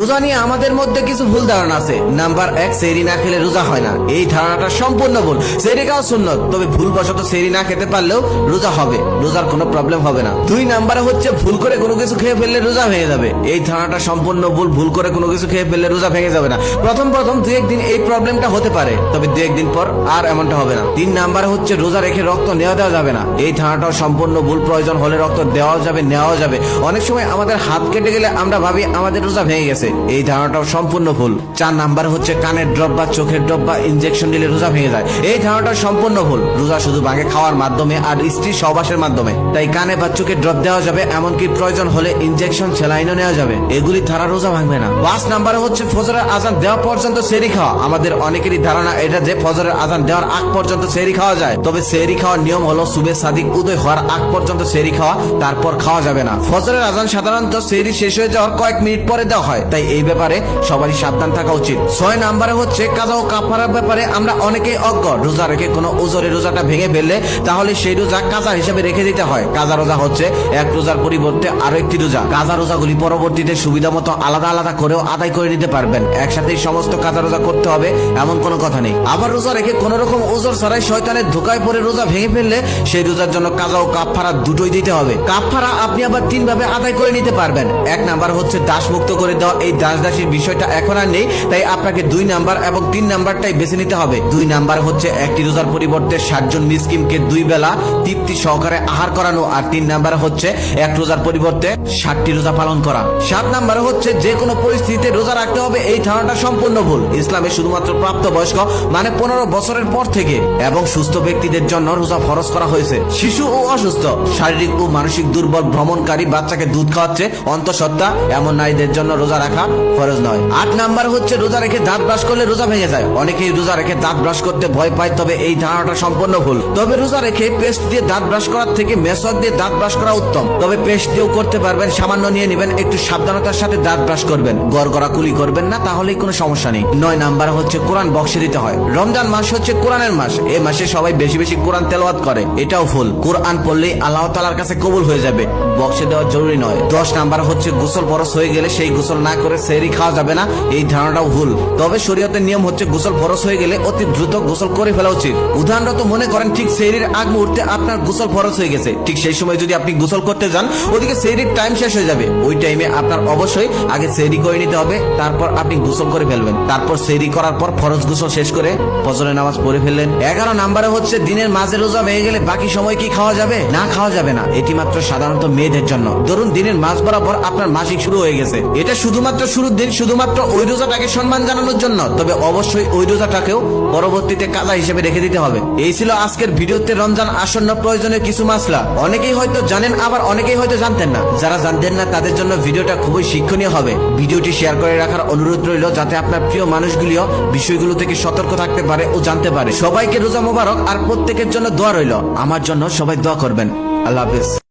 রোজা নিয়ে আমাদের মধ্যে কিছু ভুল ধারণা আছে। নাম্বার এক, সেরি না খেলে রোজা হয় না। এই ধারণাটা সম্পূর্ণ ভুল। সেরি খাওয়া সুন্নত, তবে ভুলবশত সেরি না খেতে পারলেও রোজা হবে। রোজার কোনো প্রবলেম হবে না। দুই নাম্বারে হচ্ছে, ভুল করে কোনো কিছু খেয়ে ফেললে রোজা ভেঙে যাবে। এই ধারণাটা সম্পূর্ণ ভুল ভুল করে কোনো কিছু খেয়ে ফেললে রোজা ভেঙে যাবে না। প্রথম প্রথম দু একদিন এই প্রবলেমটা হতে পারে, তবে দু একদিন পর আর এমনটা হবে না। তিন নাম্বার হচ্ছে, রোজা রেখে রক্ত নেওয়া দেওয়া যাবে না। এই ধারণাটাও সম্পূর্ণ ভুল। প্রয়োজন হলে রক্ত দেওয়াও যাবে, নেওয়াও যাবে। অনেক সময় আমাদের হাত কেটে গেলে আমরা ভাবি আমাদের রোজা ভেঙে গেছে। এই ধারণাটাও সম্পূর্ণ ভুল। চার নাম্বার হচ্ছে কানের ড্রপ বা চোখের ড্রপ বা ইনজেকশন দিলে রোজা ভেঙে যায়। এই ধারণাটা সম্পূর্ণ ভুল। রোজা শুধু ভাঙে খাওয়ার মাধ্যমে আর স্ত্রী সহবাসের মাধ্যমে। তাই কানে বা চোখে ড্রপ দেওয়া যাবে, এমনকি প্রয়োজন হলে ইনজেকশন সেলাইনও নেওয়া যাবে। এগুলি ধারা রোজা ভাঙবে না। পাঁচ নাম্বারে হচ্ছে ফজরের আজান দেওয়া পর্যন্ত সেরি খাওয়া। আমাদের অনেকেরই ধারণা এটা যে ফজরের আজান দেওয়ার আগ পর্যন্ত সেরি খাওয়া যায়। তবে সেরি খাওয়ার নিয়ম হলো সুবে সাদিক উদয় হওয়ার আগ পর্যন্ত সেরি খাওয়া, তারপর খাওয়া যাবে না। ফজরের আজান সাধারণত সেরি শেষ হয়ে যাওয়ার কয়েক মিনিট পরে দেওয়া হয়। তাই এই ব্যাপারে সবারই সাবধান থাকা উচিত। ছয় নাম্বারে হচ্ছে কাজা ও কাফারার ব্যাপারে আমরা অনেকেই অজ্ঞ। রোজা রেখে কোনো ওজরে রোজাটা ভেঙে ফেললে তাহলে সেই রোজা কাজা হিসেবে রেখে দিতে হয়। কাজা রোজা হচ্ছে এক রোজার পরিবর্তে আরও একটি রোজা। কাজা রোজাগুলি পরবর্তীতে সুবিধা মতো আলাদা আলাদা করেও আদায় করে নিতে পারবেন। একসাথেই সমস্ত কাজা রোজা করতে হবে, এমন কোনো কথা নেই। আবার রোজা রেখে কোন রকম ওজোর ছাড়াই শয়তানের ধোকায় পড়ে রোজা ভেঙে ফেললে সেই রোজার জন্য কাজা ও কাফারা দুটোই দিতে হবে। কাফারা আপনি আবার তিন ভাবে আদায় করে নিতে পারবেন। এক নাম্বার হচ্ছে দাস মুক্ত করে দেওয়া এই দাস দাসীর বিষয়টা এখন আর নেই, তাই আপনাকে দুই নাম্বার এবং তিন নাম্বারটাই বেছে নিতে হবে। দুই নাম্বার হচ্ছে একটি রোজার পরিবর্তে ষাটজন মিসকিমকে দুই বেলা তৃপ্তি সহকারে আহার করানো, আর তিন নাম্বার হচ্ছে এক রোজার পরিবর্তে ষাটটি রোজা পালন করা। সাত নাম্বার হচ্ছে যে কোনো পরিস্থিতিতে রোজা রাখতে হবে, এই ধারণাটা সম্পূর্ণ ভুল। ইসলামে শুধুমাত্র প্রাপ্ত বয়স্ক মানে পনেরো বছরের পর থেকে, এবং সুস্থ ব্যক্তিদের জন্য রোজা ফরজ করা হয়েছে। শিশু ও অসুস্থ, শারীরিক ও মানসিক দুর্বল, ভ্রমণকারী বাচ্চাকে দুধ খাওয়াচ্ছে অন্তঃসত্ত্বা, এমন নারীদের জন্য রোজা রাখা ফরজ নয়। আট নাম্বার হচ্ছে রোজা রেখে দাঁত ব্রাশ করলে রোজা ভেঙে যায়। অনেকেই রোজা রেখে দাঁত ব্রাশ করতে ভয় পায়, তবে এই ধারণাটা সম্পূর্ণ ভুল। তবে রোজা রেখে পেস্ট দিয়ে দাঁত ব্রাশ করার থেকে মেসক দিয়ে দাঁত ব্রাশ করা উত্তম। তবে পেস্ট দিয়েও করতে পারবেন, সামান্য নিয়ে নেবেন, একটু সাবধানতার সাথে দাঁত ব্রাশ করবেন। গড়গড়া কুলি করবেন না, তাহলেই কোনো সমস্যা নেই। নয় নাম্বার হচ্ছে কোরআন বক্সে দিতে হয়। রমজান মাস হচ্ছে কোরআনের মাস। এ মাসে সবাই বেশি বেশি কোরআন তেলাওয়াত করে। এটাও ভুল। কোরআন পড়লেই আল্লাহ তালার কাছে কবুল হয়ে যাবে। বক্সে দেওয়া জরুরি নয়। দশ নাম্বার হচ্ছে গোসল বরস হয়ে গেলে সেই গোসল না করে সেরি খাওয়া যাবে না, এই ধারণাটাও ভুল। তবে শরীয়তের নিয়ম হচ্ছে গোসল ফরস হয়ে গেলে অতি দ্রুত গোসল করে ফেলা উচিত। উদাহরণত মনে করেন, ঠিক সেরির আগ মুহূর্তে আপনার গোসল ফরস হয়ে গেছে। ঠিক সেই সময় যদি আপনি গোসল করতে যান, ওদিকে সেরির টাইম শেষ হয়ে যাবে। ওই টাইমে আপনার অবশ্যই আগে সেরি করে নিতে হবে, তারপর আপনি গোসল করে ফেলবেন। তারপর সেরি করার পর ফরজ গোসল শেষ করে ফজরের নামাজ পড়ে ফেললেন। এগারো নাম্বারে হচ্ছে, দিনের মাঝে রোজা ভেঙে গেলে বাকি সময় কি খাওয়া যাবে? না খাওয়া যাবে না। এটি মাত্র সাধারণত মেয়েদের জন্য। ধরুন, দিনের মাঝ বরাবর আপনার মাসিক শুরু হয়ে গেছে। এটা শুধুমাত্র শুরুর দিন, শুধুমাত্র ওই রোজাটাকে সম্মান জানানোর জন্য। তবে অবশ্যই ওই রোজাটাকেও পরবর্তীতে কাজা হিসেবে রেখে দিতে হবে। এই ছিল আজকের ভিডিওতে রমজান আসন্ন প্রয়োজনীয় কিছু মাসলা। অনেকেই হয়তো জানেন, আবার অনেকেই হয়তো জানতেন না। যারা জানতেন না, তাদের জন্য ভিডিওটা খুবই শিক্ষণীয় হবে। ভিডিওটি শেয়ার করে রাখার অনুরোধ রইল, যাতে আপনার প্রিয় মানুষগুলিও বিষয়গুলো থেকে সতর্ক থাকতে পারে ও জানতে পারে। সবাইকে রোজা মোবারক, আর প্রত্যেকের জন্য দোয়া রইল। আমার জন্য সবাই দোয়া করবেন। আল্লাহ হাফিজ।